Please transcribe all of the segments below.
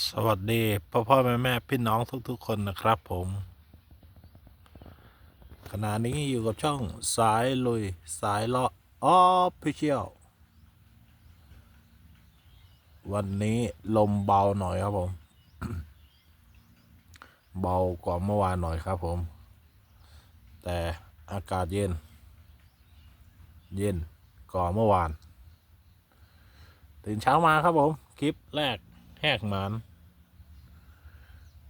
สวัสดีพ่อพ่อแม่แม่พี่น้องทุกๆคนนะครับผม ขณะนี้อยู่กับช่องสายลุยสายเลาะออฟฟิเชียลวันนี้ลมเบาหน่อยครับผม เบากว่าเมื่อวานหน่อยครับผม แต่อากาศเย็น เย็นกว่าเมื่อวาน ตื่นเช้ามาครับผม คลิปแรก แหกหมัน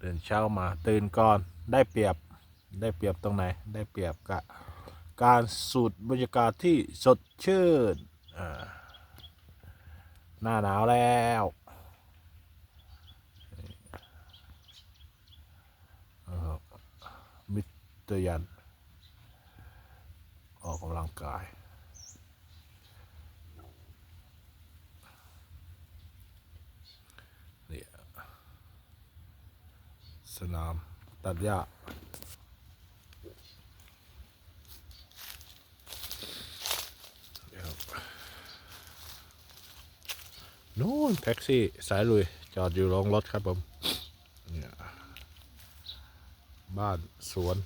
ตื่นเช้ามาตื่นก่อนได้เปรียบได้เปรียบตรงไหน ได้เปรียบกับการสูดบรรยากาศที่สดชื่นหน้าหนาวแล้วมิตรยัน ออกกำลังกาย สนาม ตัดหญ้าเดียวนู่นแท็กซี่สายลุย จอดอยู่โรงรถครับผมบ้านสวน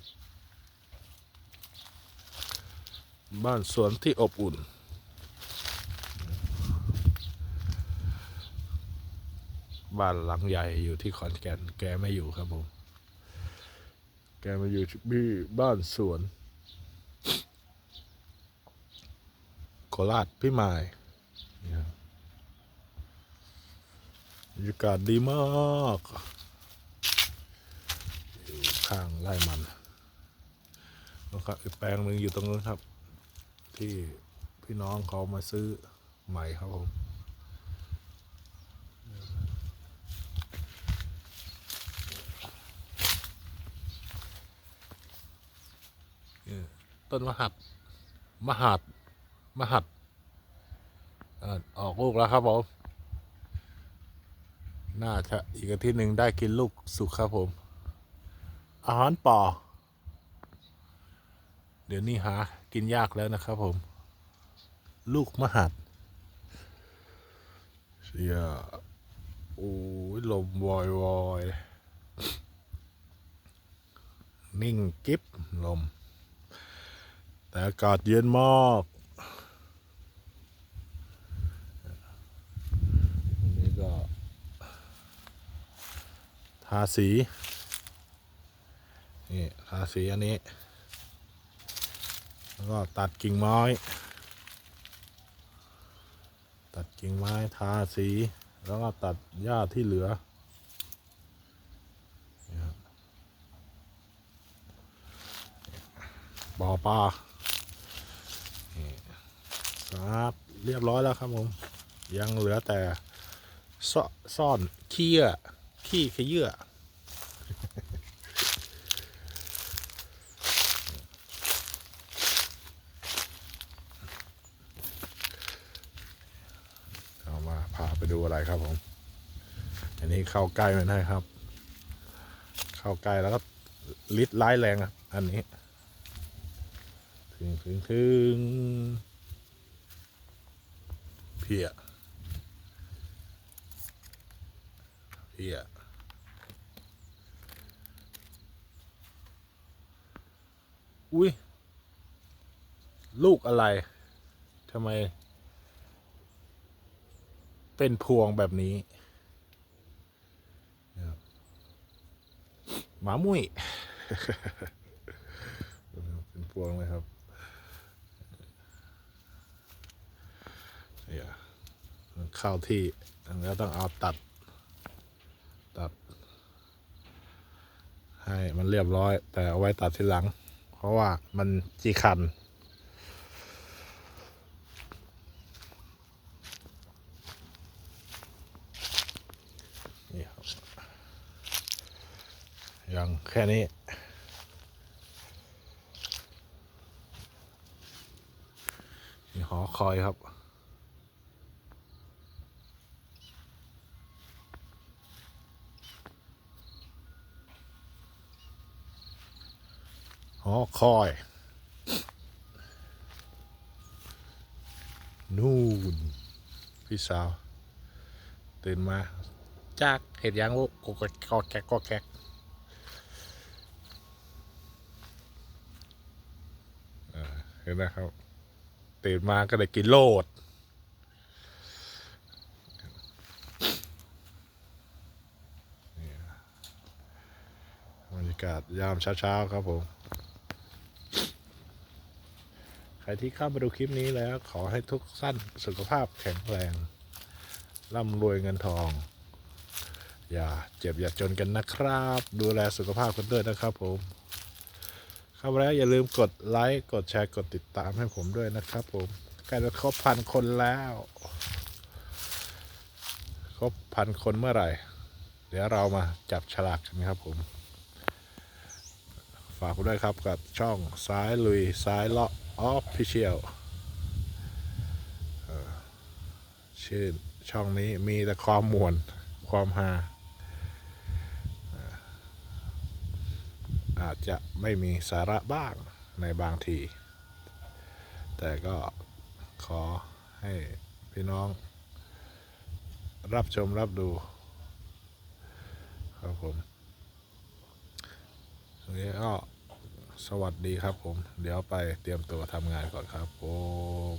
บ้านสวนที่อบอุ่น บ้านหลังใหญ่อยู่ที่ขอนแก่น แกไม่อยู่ครับผม แกมาอยู่ที่บ้านสวน โคราชพี่ไมายเนี่ยบรรยากาศดีมากอยู่ข้างไร่มันแล้วก็อีกแปลงหนึ่งอยู่ตรงนู้นครับ ที่พี่น้องเขามาซื้อใหม่ครับผม ต้นมหัดมหัดมหัดอ่าออกลูกแล้วครับผม น่าจะอีกอาทิตย์หนึ่งได้กินลูกสุกครับผม อาหารป่อ เดี๋ยวนี้หากินยากแล้วนะครับผม ลูกมหัดเสียโอ้ยลมวอยวอยนิ่ง กิ๊บ ลมแต่ อากาศเย็นมากอันนี้ก็ ทาสี นี่ ทาสีอันนี้ แล้วก็ตัดกิ่งไม้ ตัดกิ่งไม้ทาสี แล้วก็ตัดหญ้าที่เหลือบบ่อปลา ครับเรียบร้อยแล้วครับผม ยังเหลือแต่ซซ่อนขี้เยื่อขี้ขยื่อเอามาพาไปดูอะไรครับผม อันนี้เข้าใกล้ไม่ได้ครับ เข้าใกล้แล้วก็ลิดร้ายแรงครับ อันนี้ ถึงถึงถึง เพียเพียอุ้ยลูกอะไรทำไม เป็นพวงแบบนี้ หมามุ้ยเป็นพวงเลยครับ เนี่ย เข้าที่แล้วต้องเอาตัด ตัด ให้มันเรียบร้อย แต่เอาไว้ตัดทีหลัง เพราะว่ามันจีคัน นี่ครับ ยังแค่นี้มีหอคอยครับ อคอย นู่น พี่สาว ตื่นมา จากเห็ดยางกกกกอกแกกกอกแกกเห็นไหมครับ ตื่นมาก็ได้กินโลดบรรยากาศยามเช้าๆครับผม ใครที่เข้ามาดูคลิปนี้แล้ว ขอให้ทุกสั้นสุขภาพแข็งแรงร่ำรวยเงินทอง อย่าเจ็บอย่าจนกันนะครับ ดูแลสุขภาพกันด้วยนะครับผมเข้ามาแล้วอย่าลืมกดไลค์กดแชร์กดติดตามให้ผมด้วยนะครับผมใกล้จะครบพันคนแล้ว ครบพันคนเมื่อไหร่ เดี๋ยวเรามาจับฉลากกันครับผม ฝากด้วยครับกับช่องซ้ายลุยซ้ายเลาะ ออฟฟิเชียลชื่อช่องนี้มีแต่ความมวนความฮาอาจจะไม่มีสาระบ้างในบางที แต่ก็ขอให้พี่น้อง รับชมรับดูครับผมวันนี้ก็ สวัสดีครับผม เดี๋ยวไปเตรียมตัวทำงานก่อนครับผม